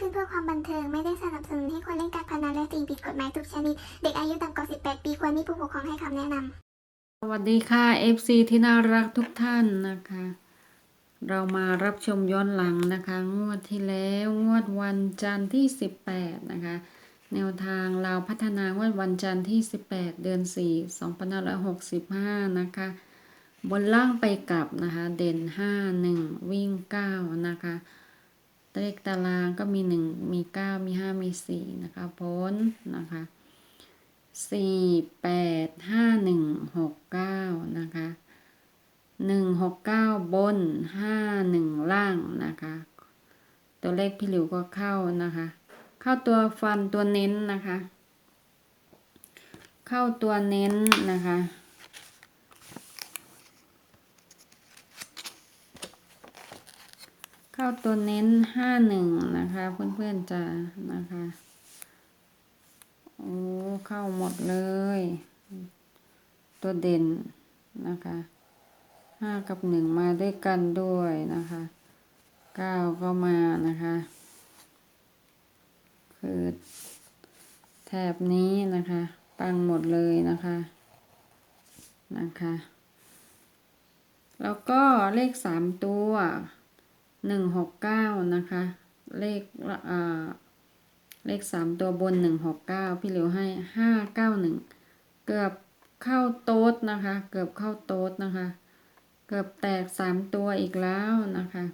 ขึ้นเพื่อความบันเทิง ไม่ได้สนับสนุนให้คนเล่นการพนันและสิ่งผิดกฎหมายทุกชนิด เด็กอายุต่ำกว่า 18 ปีควรมีผู้ปกครองให้คำแนะนำ สวัสดีค่ะ FC ที่น่ารักทุกท่านนะคะ เรามารับชมย้อนหลังนะคะ งวดที่แล้วงวดวันจันทร์ที่ 18 นะคะ แนวทางเราพัฒนางวดวันจันทร์ที่ 18 เดือน 4 2565 นะคะ บนล่างไปกลับนะคะ เด่น 5 1 วิ่ง 9 นะคะ เลขตารางก็มี 1 มี 9 มี 5 มี 4 นะคะพ้นนะคะสี่แปดห้าหนึ่งหกเก้านะคะหนึ่งหกเก้าบนห้าหนึ่งล่างนะคะ ตัวเลขพี่หลิวก็เข้านะคะ เข้าตัวฟันตัวเน้นนะคะ เข้าตัวเน้นนะคะ เข้าตัวเน้นห้าหนึ่งนะคะเพื่อนๆจะนะคะโอ้เข้าหมดเลย ตัวเด่นนะคะห้ากับหนึ่งมาด้วยกันด้วยนะคะเก้าก็มานะคะ คือแถบนี้นะคะ ปังหมดเลยนะคะนะคะ แล้วก็เลขสามตัว หนึ่งหกเก้านะคะ เลขอ่าเลขสามตัวบนหนึ่งหกเก้าพี่เหลียวให้ห้าเก้าหนึ่งเกือบเข้าโต๊ดนะคะ เกือบเข้าโต๊ดนะคะ เกือบแตกสามตัวอีกแล้วนะคะ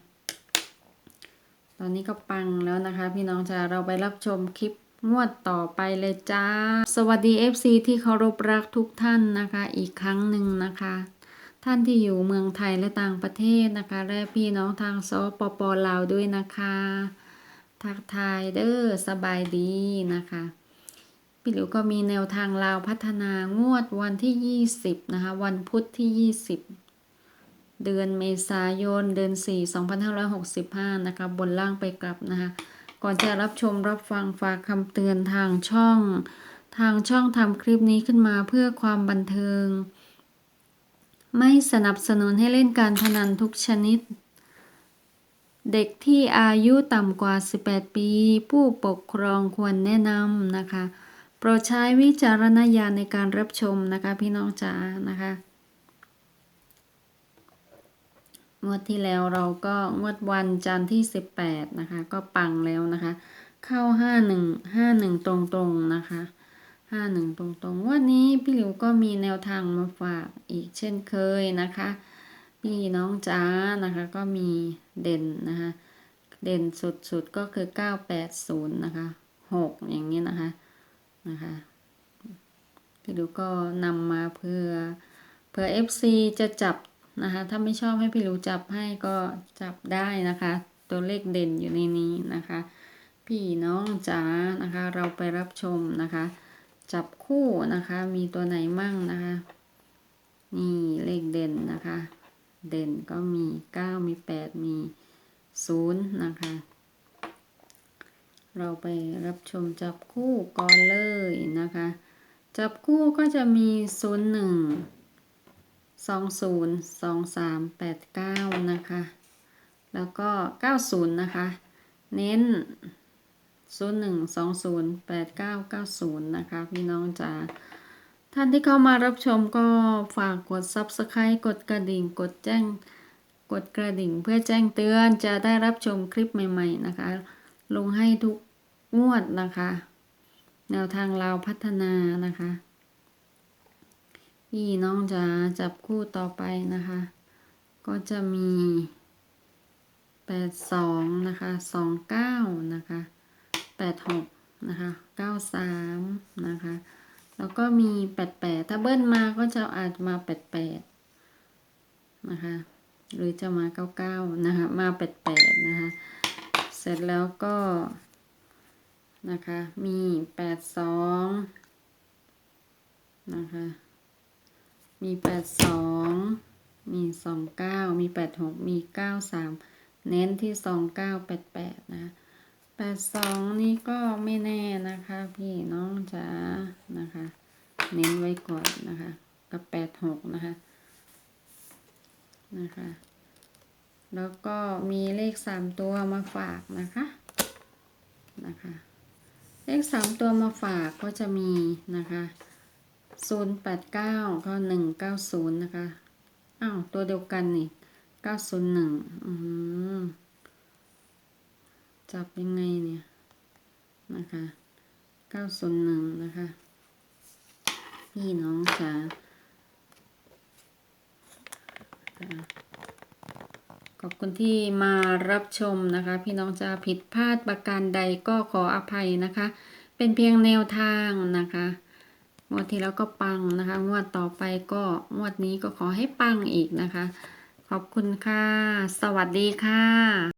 ตอนนี้ก็ปังแล้วนะคะ พี่น้องจ้าเราไปรับชมคลิปงวดต่อไปเลยจ้า สวัสดี FC ที่เคารพรักทุกท่านนะคะ อีกครั้งหนึ่งนะคะ ท่านที่อยู่เมืองไทยและต่างประเทศนะคะ และพี่น้องทางสปปลาวด้วยนะคะ ทักทายเด้อสบายดีนะคะพี่หลิวก็มีแนวทางลาวพัฒนางวดวันที่ 20 นะคะ วันพุธที่ 20 เดือนเมษายน เดือน 4 2565 นะคะ บนล่างไปกลับนะคะ ก่อนจะรับชมรับฟังฝากคำเตือนทางช่อง ทางช่องทำคลิปนี้ขึ้นมาเพื่อความบันเทิง ไม่สนับสนุนให้เล่นการพนันทุกชนิด เด็กที่อายุต่ำกว่า 18 ปี ผู้ปกครองควรแนะนำนะคะ โปรดใช้วิจารณญาณในการรับชมนะคะพี่น้องจ๋านะคะงวดที่แล้วเราก็งวดวันจันทร์ที่ 18 นะคะ ก็ปังแล้วนะคะ เข้า 51 51 ตรงๆนะคะ 51ตรงๆ วันนี้พี่หลิวก็มีแนวทางมาฝากอีกเช่นเคยนะคะ พี่น้องจ้านะคะก็มีเด่นนะคะ เด่นสุดๆก็คือ980นะคะ6อย่างนี้นะคะนะคะพี่ดูก็นำมาเพื่อเพื่อ FC จะจับนะคะถ้าไม่ชอบให้พี่หลิวจับให้ก็จับได้นะคะ ตัวเลขเด่นอยู่ในนี้นะคะ พี่น้องจ๋านะคะเราไปรับชมนะคะ จับคู่นะคะ มีตัวไหนมั่งนะคะ นี่เลขเด่นนะคะ เด่นก็มี 9 มี 8 มี 0 นะคะ เราไปรับชมจับคู่ก่อนเลยนะคะ จับคู่ก็จะมี 0 1 2 0 2 3 8 9 นะคะ แล้วก็ 90 นะคะ เน้น 0 1 2 0 8 9 9 0นะคะพี่น้องจ๋าท่านที่เข้ามารับชมก็ฝากกด Subscribe กดกระดิ่งกดแจ้งกดกระดิ่งเพื่อแจ้งเตือนจะได้รับชมคลิปใหม่ๆนะคะ ลงให้ทุกงวดนะคะ แนวทางเราพัฒนานะคะ พี่น้องจะจับคู่ต่อไปนะคะ ก็จะมี 82 นะคะ 29 นะคะ ดหกนะคะเก้าสามนะคะ แล้วก็มีแปดแปดถ้าเบิ้ลมาก็จะอาจมาแปดแปดนะคะ หรือจะมาเก้าเก้านะคะ มาแปดแปดนะคะ เสร็จแล้วก็นะคะ มีแปดสองนะคะ มีแปดสองมีสองเก้ามีแปดหกมีเก้าสามเน้นที่สองเก้าแปดแปดนะ แปดสองนี่ก็ไม่แน่นะคะ พี่น้องจ๋านะคะ เน้นไว้ก่อนนะคะ กับแปดหกนะคะนะคะ แล้วก็มีเลขสามตัวมาฝากนะคะนะคะ เลขสามตัวมาฝากก็จะมีนะคะศูนย์แปดเก้าก็หนึ่งเก้าศูนย์นะคะอ้าวตัวเดียวกันนี่เก้าศูนย์หนึ่งอืม จับยังไงเนี่ย นะคะเก้าศูนหนึ่งนะคะ พี่น้องจ๋าอ่าขอบคุณที่มารับชมนะคะ พี่น้องจะผิดพลาดประการใดก็ขออภัยนะคะ เป็นเพียงแนวทางนะคะงวดที่แล้วก็ปังนะคะ งวดต่อไปก็งวดนี้ก็ขอให้ปังอีกนะคะ ขอบคุณค่ะ สวัสดีค่ะ